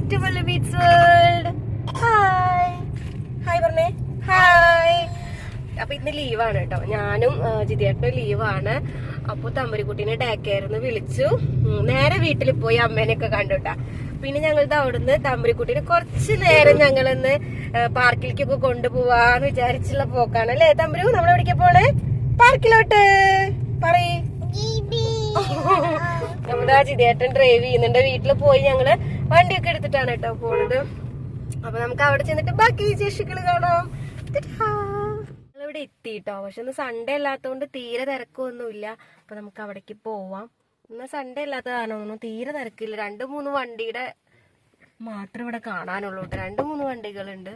Back to world hi hi പറഞ്ഞേ. Hi അപ്പൊ ഇന്ന് ലീവാണ് കേട്ടോ ഞാനും ജിതിയേട്ടനും ലീവാണ് അപ്പൊ തമ്പുരിക്കുട്ടീനെ ഡേ കെയർന്ന് വിളിച്ചു. നേരെ വീട്ടിൽ പോയി അമ്മേനെയൊക്കെ കണ്ടുട്ടാ. പിന്നെ ഞങ്ങൾ അവിടുന്ന് തമ്പുരിക്കുട്ടീനെ കുറച്ച് നേരം ഞങ്ങളിന്ന് പാർക്കിലേക്കൊക്കെ കൊണ്ടുപോവാന്ന് വിചാരിച്ചുള്ള പോക്കാണ്. അല്ലേ തമ്പരു? നമ്മൾ എവിടേക്കാ പോണേ? പാർക്കിലോട്ട്. പറയ്. നമ്മുടെ ചിതേട്ടൻ ഡ്രൈവ് ചെയ്യുന്നുണ്ട്. വീട്ടിൽ പോയി ഞങ്ങൾ വണ്ടിയൊക്കെ എടുത്തിട്ടാണ് കേട്ടോ പോണത്. അപ്പൊ നമുക്ക് അവിടെ ചെന്നിട്ട് ബാക്കി വിശേഷങ്ങൾ കാണാം. ഇവിടെ എത്തി പക്ഷെ ഒന്ന് സൺഡേ അല്ലാത്തതുകൊണ്ട് തീരെ തിരക്കൊന്നുമില്ല. അപ്പൊ നമുക്ക് അവിടേക്ക് പോവാം. ഇന്ന് സൺഡേ അല്ലാത്തതാണോ ഒന്നും തീരെ തിരക്കില്ല. രണ്ട് മൂന്ന് വണ്ടിയുടെ മാത്രം ഇവിടെ കാണാനുള്ളൂ രണ്ട് മൂന്ന് വണ്ടികളുണ്ട്.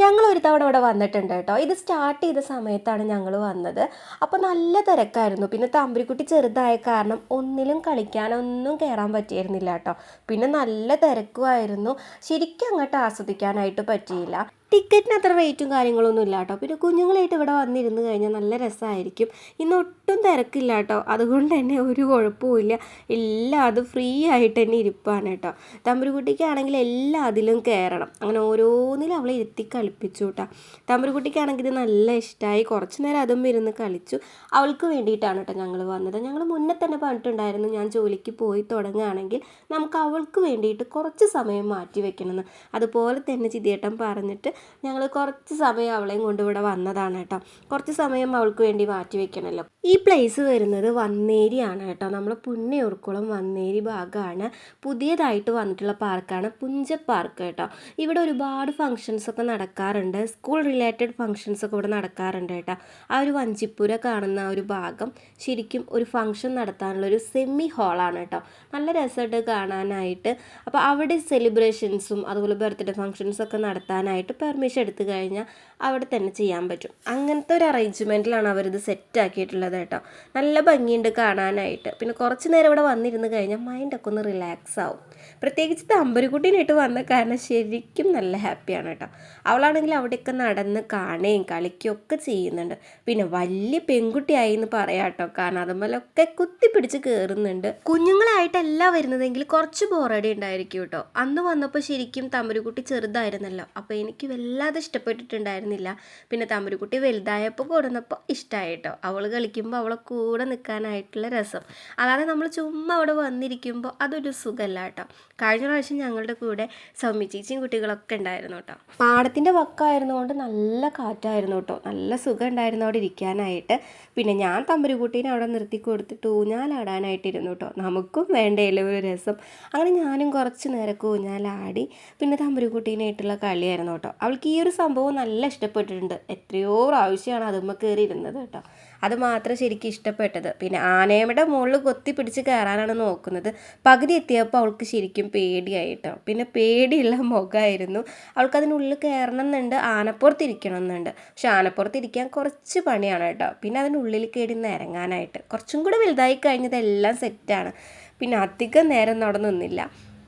ഞങ്ങൾ ഒരു തവണ ഇവിടെ വന്നിട്ടുണ്ട് കേട്ടോ. ഇത് സ്റ്റാർട്ട് ചെയ്ത സമയത്താണ് ഞങ്ങൾ വന്നത്. അപ്പോൾ നല്ല തിരക്കായിരുന്നു. പിന്നെ തമ്പരിക്കുട്ടി ചെറുതായ കാരണം ഒന്നിലും കളിക്കാനൊന്നും കയറാൻ പറ്റിയിരുന്നില്ല കേട്ടോ. പിന്നെ നല്ല തിരക്കുമായിരുന്നു. ശരിക്കും അങ്ങോട്ട് ആസ്വദിക്കാനായിട്ട് പറ്റിയില്ല. ടിക്കറ്റിന് അത്ര റേറ്റും കാര്യങ്ങളൊന്നും ഇല്ല കേട്ടോ. പിന്നെ കുഞ്ഞുങ്ങളായിട്ട് ഇവിടെ വന്നിരുന്ന് കഴിഞ്ഞാൽ നല്ല രസമായിരിക്കും ഇന്ന് ഒട്ടും തിരക്കില്ല കേട്ടോ. അതുകൊണ്ട് തന്നെ ഒരു കുഴപ്പമില്ല എല്ലാം അത് ഫ്രീ ആയിട്ട് തന്നെ ഇരിപ്പാണ് കേട്ടോ. തമ്പുരുക്കുട്ടിക്കാണെങ്കിൽ എല്ലാ അതിലും കയറണം. അങ്ങനെ ഓരോന്നിലും അവളെ ഇരുത്തി കളിപ്പിച്ചു കേട്ടോ. തമ്പുരുക്കുട്ടിക്കാണെങ്കിൽ ഇത് നല്ല ഇഷ്ടമായി കുറച്ച് നേരം അതും ഇരുന്ന് കളിച്ചു. അവൾക്ക് വേണ്ടിയിട്ടാണ് കേട്ടോ ഞങ്ങൾ വന്നത്. ഞങ്ങൾ മുന്നേ തന്നെ പറഞ്ഞിട്ടുണ്ടായിരുന്നു ഞാൻ ജോലിക്ക് പോയി തുടങ്ങുകയാണെങ്കിൽ നമുക്ക് അവൾക്ക് വേണ്ടിയിട്ട് കുറച്ച് സമയം മാറ്റി വെക്കണമെന്ന്. അതുപോലെ തന്നെ ചിതിയേട്ടൻ പറഞ്ഞിട്ട് ഞങ്ങൾ കുറച്ച് സമയം അവളെയും കൊണ്ട് ഇവിടെ വന്നതാണ് കേട്ടോ. കുറച്ച് സമയം അവൾക്ക് വേണ്ടി മാറ്റി വെക്കണമല്ലോ ഈ പ്ലേസ് വരുന്നത് വന്നേരിയാണ് കേട്ടോ. നമ്മൾ പുന്നയൂർക്കുളം വന്നേരി ഭാഗമാണ് പുതിയതായിട്ട് വന്നിട്ടുള്ള പാർക്കാണ് പുഞ്ച പാർക്ക് കേട്ടോ. ഇവിടെ ഒരുപാട് ഫങ്ഷൻസ് ഒക്കെ നടക്കാറുണ്ട്. സ്കൂൾ റിലേറ്റഡ് ഫങ്ഷൻസ് ഒക്കെ ഇവിടെ നടക്കാറുണ്ട് കേട്ടോ. ആ ഒരു വഞ്ചിപ്പുര കാണുന്ന ഒരു ഭാഗം ശരിക്കും ഒരു ഫങ്ഷൻ നടത്താനുള്ള ഒരു സെമി ഹാളാണ് കേട്ടോ. നല്ല രസമായിട്ട് കാണാനായിട്ട്. അപ്പോൾ അവിടെ സെലിബ്രേഷൻസും അതുപോലെ ബർത്ത്ഡേ ഫങ്ഷൻസ് ഒക്കെ നടത്താനായിട്ട് പെർമിഷൻ എടുത്തു കഴിഞ്ഞാൽ അവിടെ തന്നെ ചെയ്യാൻ പറ്റും. അങ്ങനത്തെ ഒരു അറേഞ്ച്മെന്റിലാണ് അവരിത് സെറ്റാക്കിയിട്ടുള്ളത് കേട്ടോ. നല്ല ഭംഗിയുണ്ട് കാണാനായിട്ട്. പിന്നെ കുറച്ച് നേരം ഇവിടെ വന്നിരുന്ന് കഴിഞ്ഞാൽ മൈൻഡൊക്കെ ഒന്ന് റിലാക്സ് ആവും. പ്രത്യേകിച്ച് തമ്പരിക്കുട്ടീനായിട്ട് വന്ന കാരണം ശരിക്കും നല്ല ഹാപ്പിയാണ് കേട്ടോ. അവളാണെങ്കിൽ അവിടെയൊക്കെ നടന്ന് കാണുകയും കളിക്കുകയും ഒക്കെ ചെയ്യുന്നുണ്ട്. പിന്നെ വലിയ പെൺകുട്ടിയായി എന്ന് പറയാം കേട്ടോ. കാരണം അതുമല്ലൊക്കെ കുത്തിപ്പിടിച്ച് കയറുന്നുണ്ട് കുഞ്ഞുങ്ങളായിട്ടല്ല വരുന്നതെങ്കിൽ കുറച്ച് ബോറടി ഉണ്ടായിരിക്കും കേട്ടോ. അന്ന് വന്നപ്പോൾ ശരിക്കും തമ്പരുകുട്ടി ചെറുതായിരുന്നല്ലോ. അപ്പോൾ എനിക്ക് വല്ലാതെ ഇഷ്ടപ്പെട്ടിട്ടുണ്ടായിരുന്നില്ല. പിന്നെ തമ്പുരുക്കുട്ടി വലുതായപ്പോൾ കൊടുന്നപ്പോൾ ഇഷ്ടമായിട്ടോ അവൾ കളിക്കുമ്പോൾ അവളെ കൂടെ നിൽക്കാനായിട്ടുള്ള രസം. അല്ലാതെ നമ്മൾ ചുമ്മാ അവിടെ വന്നിരിക്കുമ്പോൾ അതൊരു സുഖമല്ല കേട്ടോ കഴിഞ്ഞ പ്രാവശ്യം ഞങ്ങളുടെ കൂടെ സൗമ്യ ചേച്ചിയും കുട്ടികളൊക്കെ ഉണ്ടായിരുന്നു കേട്ടോ. പാടത്തിന്റെ വക്കായിരുന്നുകൊണ്ട് നല്ല കാറ്റായിരുന്നു കേട്ടോ. നല്ല സുഖം ഉണ്ടായിരുന്നു അവിടെ ഇരിക്കാനായിട്ട്. പിന്നെ ഞാൻ തമ്പുരുക്കുട്ടീനെ അവിടെ നിർത്തി കൊടുത്തിട്ട് ഊഞ്ഞാലാടാനായിട്ടിരുന്നു കേട്ടോ. നമുക്കും വേണ്ടേലോ ഒരു രസം. അങ്ങനെ ഞാനും കുറച്ച് നേരം ഊഞ്ഞാലാടി. പിന്നെ തമ്പുരുക്കുട്ടീനായിട്ടുള്ള കളിയായിരുന്നു കേട്ടോ. അവൾക്ക് ഈ ഒരു സംഭവം നല്ല ഇഷ്ടപ്പെട്ടിട്ടുണ്ട്. എത്രയോ പ്രാവശ്യമാണ് അതുമ്മ കയറി ഇരുന്നത് കേട്ടോ. അത് മാത്രം ശരിക്കും ഇഷ്ടപ്പെട്ടത്. പിന്നെ ആനയുടെ മുകളിൽ കൊത്തി പിടിച്ച് കയറാനാണ് നോക്കുന്നത്. പകുതി എത്തിയപ്പോൾ അവൾക്ക് ശരിക്കും പേടിയായി കേട്ടോ പിന്നെ പേടിയുള്ള മുഖമായിരുന്നു. അവൾക്ക് അതിനുള്ളിൽ കയറണം എന്നുണ്ട് ആനപ്പുറത്ത് ഇരിക്കണം എന്നുണ്ട് പക്ഷെ ആനപ്പുറത്ത് ഇരിക്കാൻ കുറച്ച് പണിയാണ് കേട്ടോ. പിന്നെ അതിനുള്ളിൽ കയറി നിരങ്ങാനായിട്ട് കുറച്ചും കൂടെ വലുതായി കഴിഞ്ഞതെല്ലാം സെറ്റാണ് പിന്നെ അധികം നേരം നടന്നു നിന്നില്ല.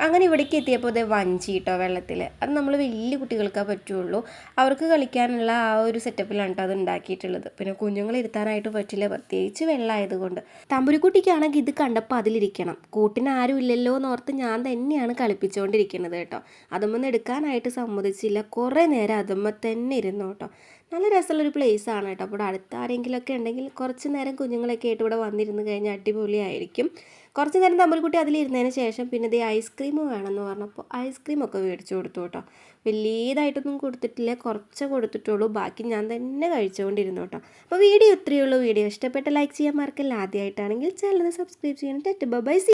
അങ്ങനെ ഇവിടേക്ക് എത്തിയപ്പോൾ ഇത് വഞ്ചി കേട്ടോ വെള്ളത്തിൽ അത് നമ്മൾ വലിയ കുട്ടികൾക്കേ പറ്റുള്ളൂ. അവർക്ക് കളിക്കാനുള്ള ആ ഒരു സെറ്റപ്പിലാണ് കേട്ടോ അത് ഉണ്ടാക്കിയിട്ടുള്ളത്. പിന്നെ കുഞ്ഞുങ്ങൾ ഇരുത്താനായിട്ട് പറ്റില്ല. പ്രത്യേകിച്ച് വെള്ളമായതുകൊണ്ട് തമ്പുരിക്കുട്ടിക്കാണെങ്കിൽ ഇത് കണ്ടപ്പോൾ അതിലിരിക്കണം. കൂട്ടിന് ആരും ഇല്ലല്ലോ എന്ന് ഓർത്ത് ഞാൻ തന്നെയാണ് കളിപ്പിച്ചുകൊണ്ടിരിക്കുന്നത് കേട്ടോ. അതൊന്നും എടുക്കാനായിട്ട് സമ്മതിച്ചില്ല. കുറേ നേരം അതുമ്മ തന്നെ ഇരുന്നു കേട്ടോ നല്ല രസമുള്ളൊരു പ്ലേസ് ആണ് കേട്ടോ അപ്പോൾ അടുത്ത് ആരെങ്കിലുമൊക്കെ ഉണ്ടെങ്കിൽ കുറച്ച് നേരം കുഞ്ഞുങ്ങളൊക്കെ ആയിട്ട് ഇവിടെ വന്നിരുന്നു കഴിഞ്ഞാൽ അടിപൊളിയായിരിക്കും. കുറച്ച് നേരം തമ്മിൽക്കുട്ടി അതിലിരുന്നതിന് ശേഷം പിന്നെ ഇത് ഐസ്ക്രീം വേണമെന്ന് പറഞ്ഞപ്പോൾ ഐസ്ക്രീം ഒക്കെ മേടിച്ചു കൊടുത്തു കേട്ടോ. വലിയതായിട്ടൊന്നും കൊടുത്തിട്ടില്ല കുറച്ചേ കൊടുത്തിട്ടുള്ളൂ. ബാക്കി ഞാൻ തന്നെ കഴിച്ചുകൊണ്ടിരുന്നു കേട്ടോ. അപ്പോൾ വീഡിയോ ഇത്രയേ ഉള്ളൂ. വീഡിയോ ഇഷ്ടപ്പെട്ട ലൈക്ക് ചെയ്യാൻ മറക്കില്ല. ആദ്യമായിട്ടാണെങ്കിൽ ചാനൽ സബ്സ്ക്രൈബ് ചെയ്യണം. ടെറ്റ് ബൈ സി